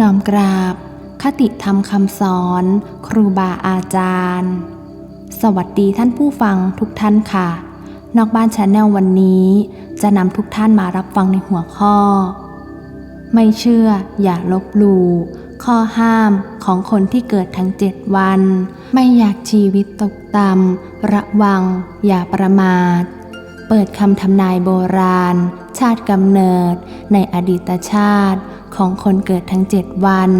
น้อมกราบ คติธรรมคำสอน ครูบาอาจารย์ สวัสดีท่านผู้ฟังทุกท่านค่ะ นอกบ้านชาแนลวันนี้ จะนำทุกท่านมารับฟังในหัวข้อ ไม่เชื่ออย่าลบหลู่ข้อห้ามของคนที่เกิดทั้งเจ็ดวัน ไม่อยากชีวิตตกต่ำระวัง อย่าประมาท เปิดคำทำนายโบราณ ชาติกำเนิด ในอดีตชาติของคนเกิดทั้งเจ็ดวัน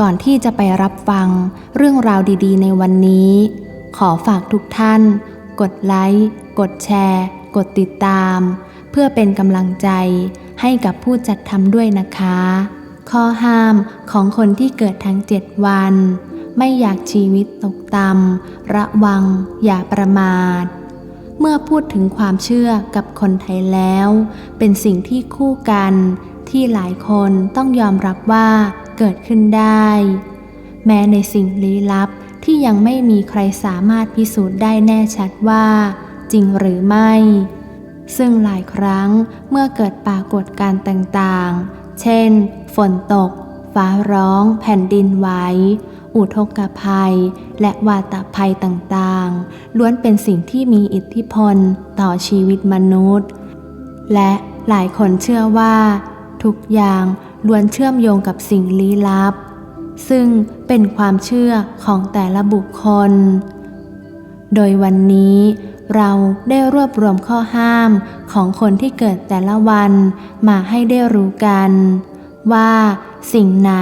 ก่อนที่จะไปรับฟังเรื่องราวดี ๆ ในวันนี้ ขอฝากทุกท่าน กดไลค์ กดแชร์ กดติดตาม เพื่อเป็นกำลังใจให้กับผู้จัดทำด้วยนะคะ ข้อห้ามของคนที่เกิดทั้งเจ็ดวัน ไม่อยากชีวิตตกต่ำระวังอย่าประมาท เมื่อพูดถึงความเชื่อกับคนไทยแล้ว เป็นสิ่งที่คู่กัน ที่หลายคนต้องยอมรับว่าเกิดขึ้นได้ แม้ในสิ่งลี้ลับที่ยังไม่มีใครสามารถพิสูจน์ได้แน่ชัดว่า จริงหรือไม่ ซึ่งหลายครั้งเมื่อเกิดปรากฏการณ์ต่างๆ เช่น ฝนตก ฟ้าร้อง แผ่นดินไหวอุทกภัย และวาตภัยต่างๆ ล้วนเป็นสิ่งที่มีอิทธิพลต่อชีวิตมนุษย์ และหลายคนเชื่อว่า ทุกอย่างล้วนเชื่อมโยงกับสิ่งลี้ลับ ซึ่งเป็นความเชื่อของแต่ละบุคคล โดยวันนี้เราได้รวบรวมข้อห้ามของคนที่เกิดแต่ละวันมาให้ได้รู้กัน ว่า สิ่งไหน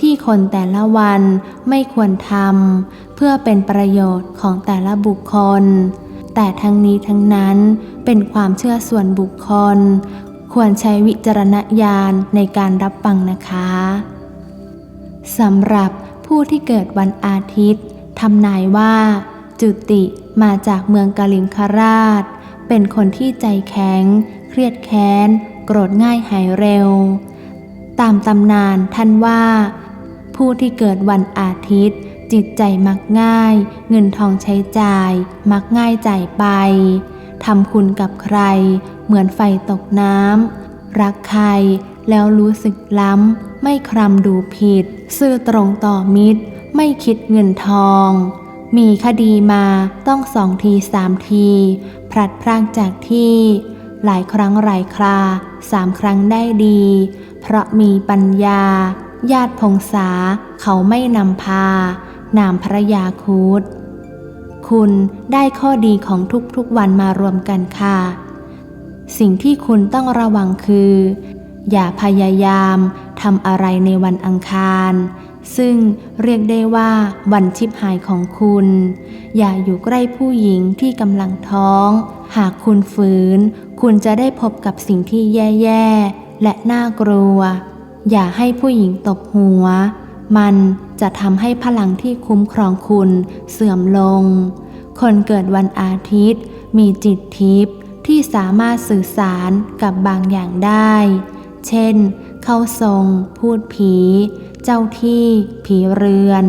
ที่คนแต่ละวันไม่ควรทำเพื่อเป็นประโยชน์ของแต่ละบุคคล แต่ทั้งนี้ทั้งนั้นเป็นความเชื่อส่วนบุคคล ควรใช้วิจารณญาณในการรับฟังนะคะสำหรับผู้ที่เกิดวันอาทิตย์ทำนายว่า จุติมาจากเมืองกาลิงคราช เป็นคนที่ใจแข็ง เครียดแค้น โกรธง่ายหายเร็ว ตามตำนานท่านว่า ผู้ที่เกิดวันอาทิตย์ จิตใจมักง่าย เงินทองใช้จ่าย มักง่ายจ่ายไปทำคุณกับใคร เหมือนไฟตกน้ำรักใครแล้วรู้สึกล้ำ ไม่ครำดูผิด ซื่อตรงต่อมิตร ไม่คิดเงินทอง มีคดีมาต้องสองทีสามที พลัดพรากจากที่ หลายครั้งหลายคราสามครั้งได้ดี เพราะมีปัญญา ญาติพงษาเขาไม่นำพา นามพระยาคูดคุณได้ข้อดีของทุกๆวันมารวมกันค่ะ สิ่งที่คุณต้องระวังคือ อย่าพยายามทำอะไรในวันอังคาร ซึ่งเรียกได้ว่าวันชิบหายของคุณ อย่าอยู่ใกล้ผู้หญิงที่กำลังท้อง หากคุณฝืน คุณจะได้พบกับสิ่งที่แย่ๆ และน่ากลัว อย่าให้ผู้หญิงตบหัว มันจะทำให้พลังที่คุ้มครองคุณเสื่อมลง คนเกิดวันอาทิตย์ มีจิตทิพย์ที่สามารถสื่อสารกับบางอย่างได้ เช่น เข้าทรง พูดผี เจ้าที่ ผีเรือน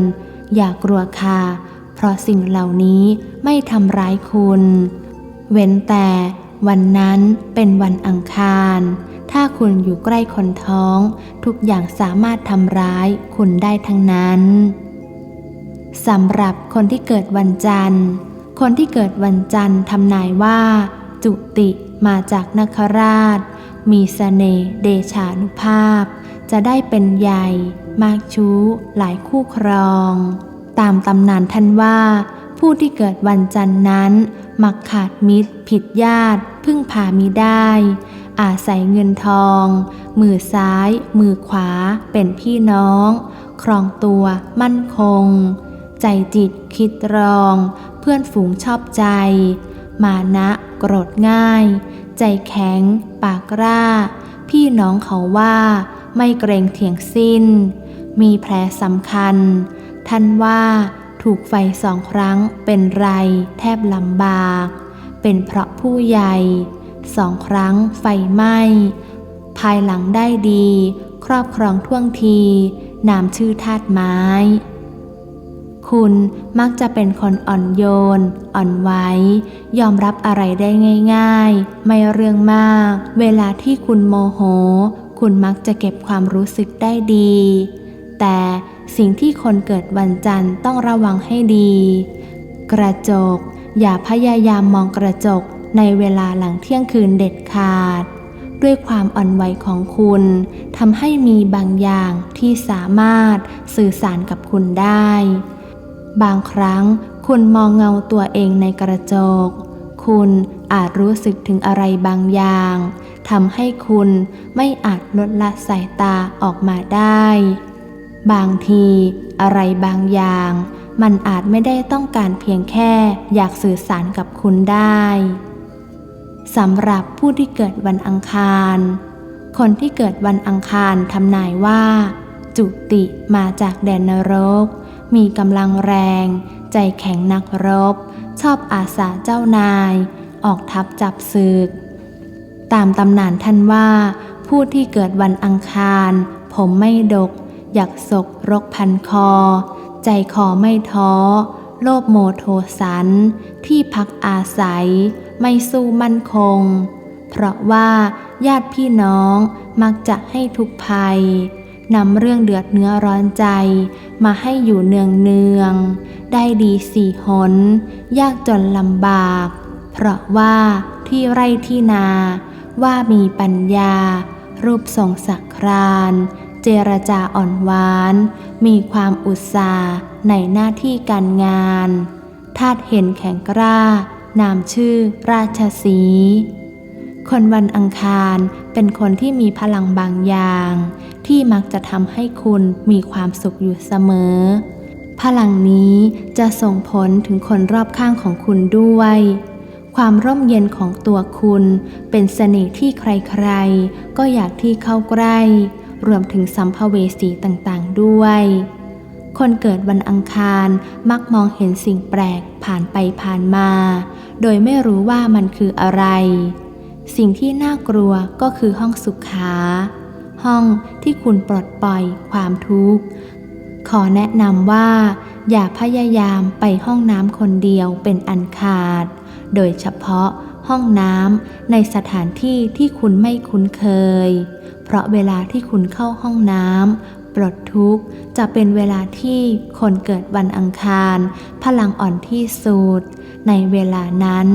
อย่ากลัวค่ะ เพราะสิ่งเหล่านี้ไม่ทำร้ายคุณ เว้นแต่วันนั้นเป็นวันอังคาร ถ้าคุณอยู่ใกล้คนท้อง ทุกอย่างสามารถทำร้ายคุณได้ทั้งนั้นสำหรับคนที่เกิดวันจันทร์ คนที่เกิดวันจันทร์ทำนายว่า จุติมาจากนคราช มีสเสน่ห์เดชานุภาพ จะได้เป็นใหญ่ มากชู้ หลายคู่ครอง ตามตำนานท่านว่า ผู้ที่เกิดวันจันทร์นั้น มักขาดมิตร ผิดญาติ พึ่งพามิได้ อาศัยเงินทอง มือซ้าย มือขวา เป็นพี่น้อง ครองตัวมั่นคง ใจจิตคิดรอง เพื่อนฝูงชอบใจ มานะโกรธง่าย ใจแข็ง ปากร่า พี่น้องเขาว่าไม่เกรงเถียงสิ้น มีแผลสำคัญ ท่านว่าถูกไฟสองครั้งเป็นไรแทบลำบาก เป็นเพราะผู้ใหญ่ สองครั้งไฟไหม้ ภายหลังได้ดี ครอบครองท่วงที นามชื่อธาตุไม้ คุณมักจะเป็นคนอ่อนโยน อ่อนไหวยอมรับอะไรได้ง่าย ๆ ไม่เรื่องมาก เวลาที่คุณโมโห คุณคุณมักจะเก็บความรู้สึกได้ดี แต่สิ่งที่คนเกิดวันจันทร์ต้องระวังให้ดี กระจก อย่าพยายามมองกระจก ในเวลาหลังเที่ยงคืนเด็ดขาด ด้วยความอ่อนไหวของคุณทำให้มีบางอย่างที่สามารถสื่อสารกับคุณได้ บางครั้งคุณมองเงาตัวเองในกระจก คุณอาจรู้สึกถึงอะไรบางอย่างทำให้คุณไม่อาจลดละสายตาออกมาได้ บางทีอะไรบางอย่าง มันอาจไม่ได้ต้องการเพียงแค่อยากสื่อสารกับคุณได้ สำหรับผู้ที่เกิดวันอังคาร คนที่เกิดวันอังคารทำนายว่า จุติมาจากแดนนรก มีกำลังแรง ใจแข็งนักรบ ชอบอาสาเจ้านาย ออกทัพจับศึก ตามตำนานท่านว่า ผู้ที่เกิดวันอังคาร ผมไม่ดก อยากศกรกพันคอ ใจคอไม่ท้อ โลภโมโทสัน ที่พักอาศัย ไม่สู้มั่นคง เพราะว่าญาติพี่น้องมักจะให้ทุกภัยนำเรื่องเดือดเนื้อร้อนใจ มาให้อยู่เนืองเนือง ได้ดีสี่หน ยากจนลำบาก เพราะว่าที่ไร่ที่นา ว่ามีปัญญา รูปทรงสักคราน เจรจาอ่อนหวาน มีความอุตสาห์ในหน้าที่การงานธาตุเห็นแข็งกล้า นามชื่อราชสี คนวันอังคารเป็นคนที่มีพลังบางอย่าง ที่มักจะทำให้คุณมีความสุขอยู่เสมอ พลังนี้จะส่งผลถึงคนรอบข้างของคุณด้วย ความร่มเย็นของตัวคุณเป็นเสน่ห์ที่ใครๆ ก็อยากที่เข้าใกล้ รวมถึงสัมภเวสีต่างๆด้วยคนเกิดวันอังคารมักมองเห็นสิ่งแปลกผ่านไปผ่านมา โดยไม่รู้ว่ามันคืออะไร สิ่งที่น่ากลัวก็คือห้องสุขาห้องที่คุณปลดปล่อยความทุกข์ ขอแนะนำว่า อย่าพยายามไปห้องน้ำคนเดียวเป็นอันขาด โดยเฉพาะห้องน้ำในสถานที่ที่คุณไม่คุ้นเคย เพราะเวลาที่คุณเข้าห้องน้ำปลดทุกข์จะเป็นเวลาที่คนเกิดวันอังคาร พลังอ่อนที่สุด ในเวลานั้น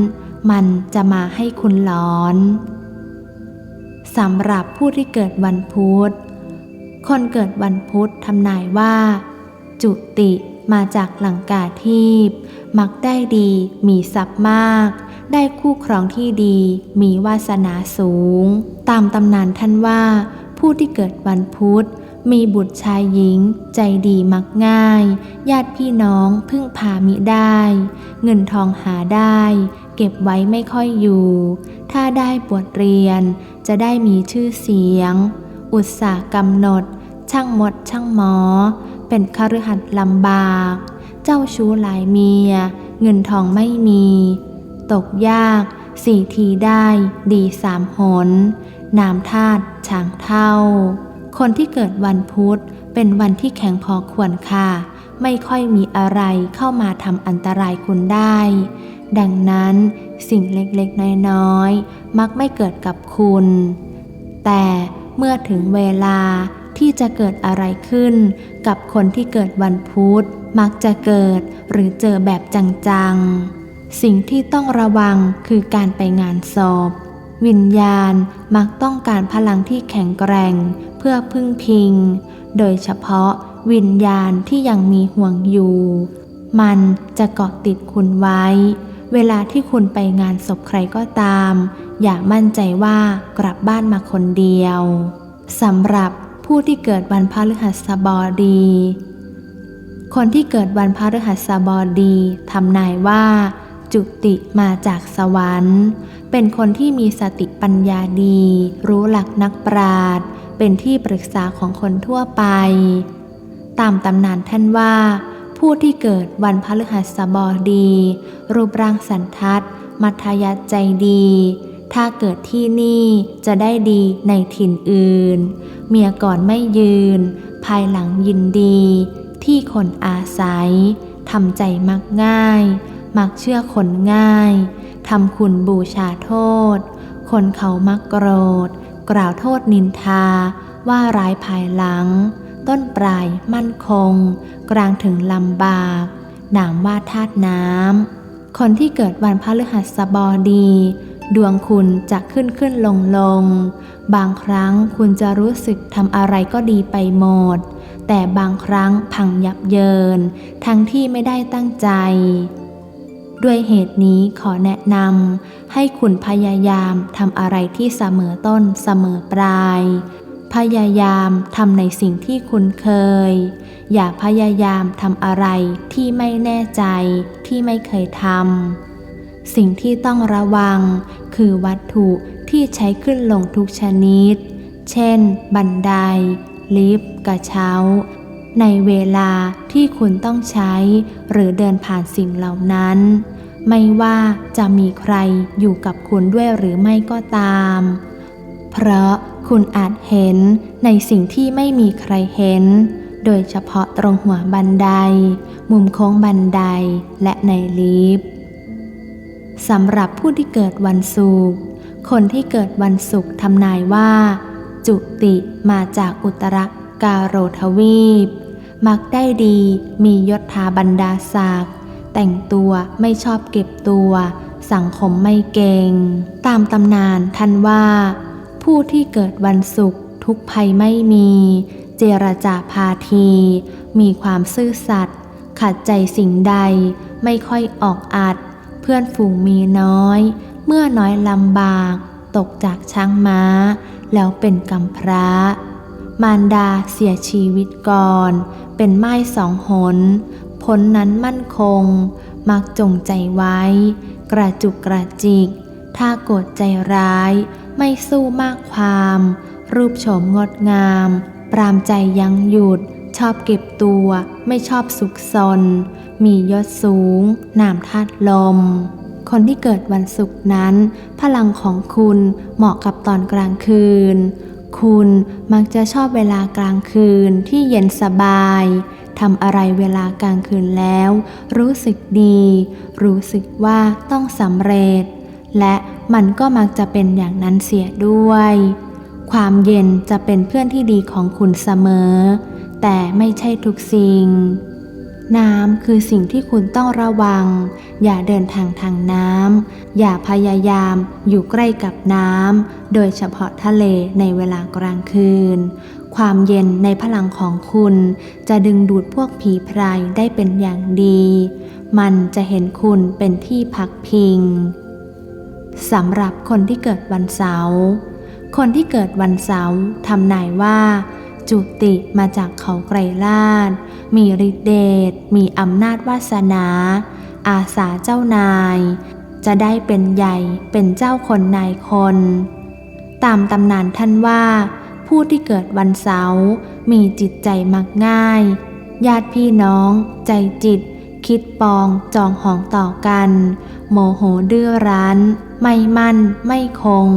มันจะมาให้คุณหลอนสำหรับผู้ที่เกิดวันพุธ คนเกิดวันพุธทำนายว่า จุติมาจากหลังกาทีพมักได้ดีมีทรัพย์มาก ได้คู่ครองที่ดีมีวาสนาสูง ตามตำนานท่านว่า ผู้ที่เกิดวันพุธ มีบุตรชายหญิง ใจดีมักง่าย ญาติพี่น้องพึ่งพามิได้ เงินทองหาได้ เก็บไว้ไม่ค่อยอยู่ ถ้าได้บวชเรียน จะได้มีชื่อเสียง อุตสาหกำหนด ช่างมดช่างหมอ เป็นคฤหัสถ์ลำบาก เจ้าชู้หลายเมีย เงินทองไม่มี ตกยากสี่ทีได้ ดีสามหน นามธาตุช้างเท่า คนที่เกิดวันพุธเป็นวันที่แข็งพอควรค่ะ ไม่ค่อยมีอะไรเข้ามาทำอันตรายคุณได้ ดังนั้นสิ่งเล็กๆ น้อยๆ มักไม่เกิดกับคุณ แต่เมื่อถึงเวลาที่จะเกิดอะไรขึ้น กับคนที่เกิดวันพุธมักจะเกิดหรือเจอแบบจังๆ สิ่งที่ต้องระวังคือการไปงานศพวิญญาณมักต้องการพลังที่แข็งแกร่ง เพื่อพึ่งพิง โดยเฉพาะวิญญาณที่ยังมีห่วงอยู่ มันจะเกาะติดคุณไว้ เวลาที่คุณไปงานศพใครก็ตาม อย่ามั่นใจว่ากลับบ้านมาคนเดียวสำหรับผู้ที่เกิดวันพฤหัสบดี คนที่เกิดวันพฤหัสบดีทำนายว่า จุติมาจากสวรรค์ เป็นคนที่มีสติปัญญาดี รู้หลักนักปราชญ์ เป็นที่ปรึกษาของคนทั่วไป ตามตำนานท่านว่า ผู้ที่เกิดวันพฤหัสบดี รูปร่างสันทัด มัธยัตใจดี ถ้าเกิดที่นี่จะได้ดีในถิ่นอื่น เมียก่อนไม่ยืน ภายหลังยินดี ที่คนอาศัยทำใจมักง่าย มักเชื่อคนง่ายทำคุณบูชาโทษ คนเขามักโกรธ กล่าวโทษนินทา ว่าร้ายภายหลัง ต้นปลายมั่นคง กลางถึงลำบากนามว่าธาตุน้ำ คนที่เกิดวันพฤหัสบดี ดวงคุณจะขึ้นขึ้นลงลง บางครั้งคุณจะรู้สึกทำอะไรก็ดีไปหมด แต่บางครั้งพังยับเยิน ทั้งที่ไม่ได้ตั้งใจ ด้วยเหตุนี้ขอแนะนำให้คุณพยายามทำอะไรที่เสมอต้นเสมอปลาย พยายามทำในสิ่งที่คุณเคย อย่าพยายามทำอะไรที่ไม่แน่ใจที่ไม่เคยทำสิ่งที่ต้องระวัง คือวัตถุที่ใช้ขึ้นลงทุกชนิด เช่น บันได ลิฟต์ กระเช้า ในเวลาที่คุณต้องใช้ หรือเดินผ่านสิ่งเหล่านั้น ไม่ว่าจะมีใครอยู่กับคุณด้วยหรือไม่ก็ตาม เพราะคุณอาจเห็นในสิ่งที่ไม่มีใครเห็น โดยเฉพาะตรงหัวบันได มุมโค้งบันไดและในลิฟต์สำหรับผู้ที่เกิดวันศุกร์คนที่เกิดวันศุกร์ทำนายว่า จุติมาจากอุตรกาโรทวีป มักได้ดี มียศถาบรรดาศักดิ์แต่งตัวไม่ชอบเก็บตัว สังคมไม่เก่ง ตามตำนานท่านว่า ผู้ที่เกิดวันศุกร์ทุกภัยไม่มี เจรจาพาที มีความซื่อสัตย์ขัดใจสิ่งใด ไม่ค่อยออกอัด เพื่อนฝูงมีน้อย เมื่อน้อยลำบาก ตกจากช้างม้า แล้วเป็นกำพร้ามารดาเสียชีวิตก่อน เป็นไม้สองหน ผลนั้นมั่นคง มักจงใจไว้ กระจุกกระจิก ถ้าโกรธใจร้าย ไม่สู้มากความ รูปโฉมงดงาม ปรามใจยังหยุด ชอบเก็บตัวไม่ชอบสุขสน มียศสูง นามธาตุลม คนที่เกิดวันศุกร์นั้น พลังของคุณเหมาะกับตอนกลางคืน คุณมักจะชอบเวลากลางคืนที่เย็นสบายทำอะไรเวลากลางคืนแล้ว รู้สึกดี รู้สึกว่าต้องสำเร็จ และมันก็มักจะเป็นอย่างนั้นเสียด้วย ความเย็นจะเป็นเพื่อนที่ดีของคุณเสมอ แต่ไม่ใช่ทุกสิ่ง น้ำคือสิ่งที่คุณต้องระวัง อย่าเดินทางทางน้ำ อย่าพยายามอยู่ใกล้กับน้ำ โดยเฉพาะทะเลในเวลากลางคืน ความเย็นในพลังของคุณ จะดึงดูดพวกผีพรายได้เป็นอย่างดี มันจะเห็นคุณเป็นที่พักพิงสำหรับคนที่เกิดวันเสาร์ คนที่เกิดวันเสาร์ทำนายว่า จุติมาจากเขาไกรลาด มีฤทธิเดช มีอำนาจวาสนา อาสาเจ้านาย จะได้เป็นใหญ่เป็นเจ้าคนนายคน ตามตำนานท่านว่า ผู้ที่เกิดวันเสาร์มีจิตใจมักง่าย ญาติพี่น้อง ใจจิต คิดปองจองหองต่อกัน โมโหดื้อรั้น ไม่มั่น ไม่คง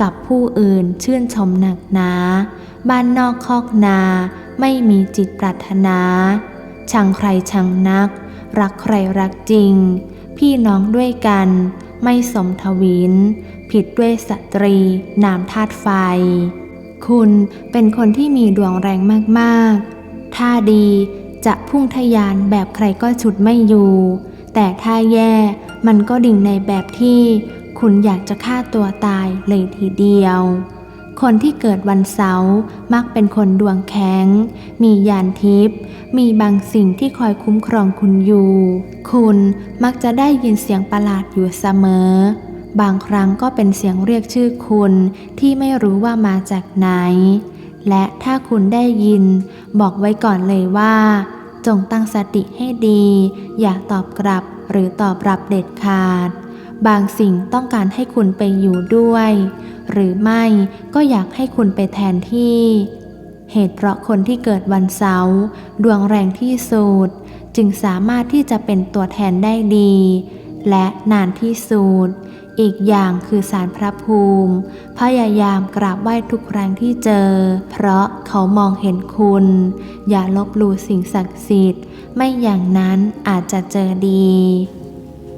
กับผู้อื่นชื่นชมหนักหนาบ้านนอกคอกนา ไม่มีจิตปรารถนา ชังใครชังนัก รักใครรักจริง พี่น้องด้วยกัน ไม่สมทวิน ผิดด้วยสตรี นามธาตุไฟ คุณเป็นคนที่มีดวงแรงมากๆ ถ้าดีจะพุ่งทะยานแบบใครก็ฉุดไม่อยู่ แต่ถ้าแย่มันก็ดิ่งในแบบที่ คุณอยากจะฆ่าตัวตายเลยทีเดียว คนที่เกิดวันเสาร์มักเป็นคนดวงแข็ง มียานทิพย์ มีบางสิ่งที่คอยคุ้มครองคุณอยู่ คุณมักจะได้ยินเสียงประหลาดอยู่เสมอ บางครั้งก็เป็นเสียงเรียกชื่อคุณที่ไม่รู้ว่ามาจากไหน และถ้าคุณได้ยิน บอกไว้ก่อนเลยว่า จงตั้งสติให้ดี อย่าตอบกลับหรือตอบรับเด็ดขาด บางสิ่งต้องการให้คุณไปอยู่ด้วย หรือไม่ก็อยากให้คุณไปแทนที่ เหตุเพราะคนที่เกิดวันเสาร์ดวงแรงที่สุด จึงสามารถที่จะเป็นตัวแทนได้ดี และนานที่สุด อีกอย่างคือสารพระภูมิ พยายามกราบไหว้ทุกครั้งที่เจอ เพราะเขามองเห็นคุณ อย่าลบลู่สิ่งศักดิ์สิทธิ์ ไม่อย่างนั้นอาจจะเจอดี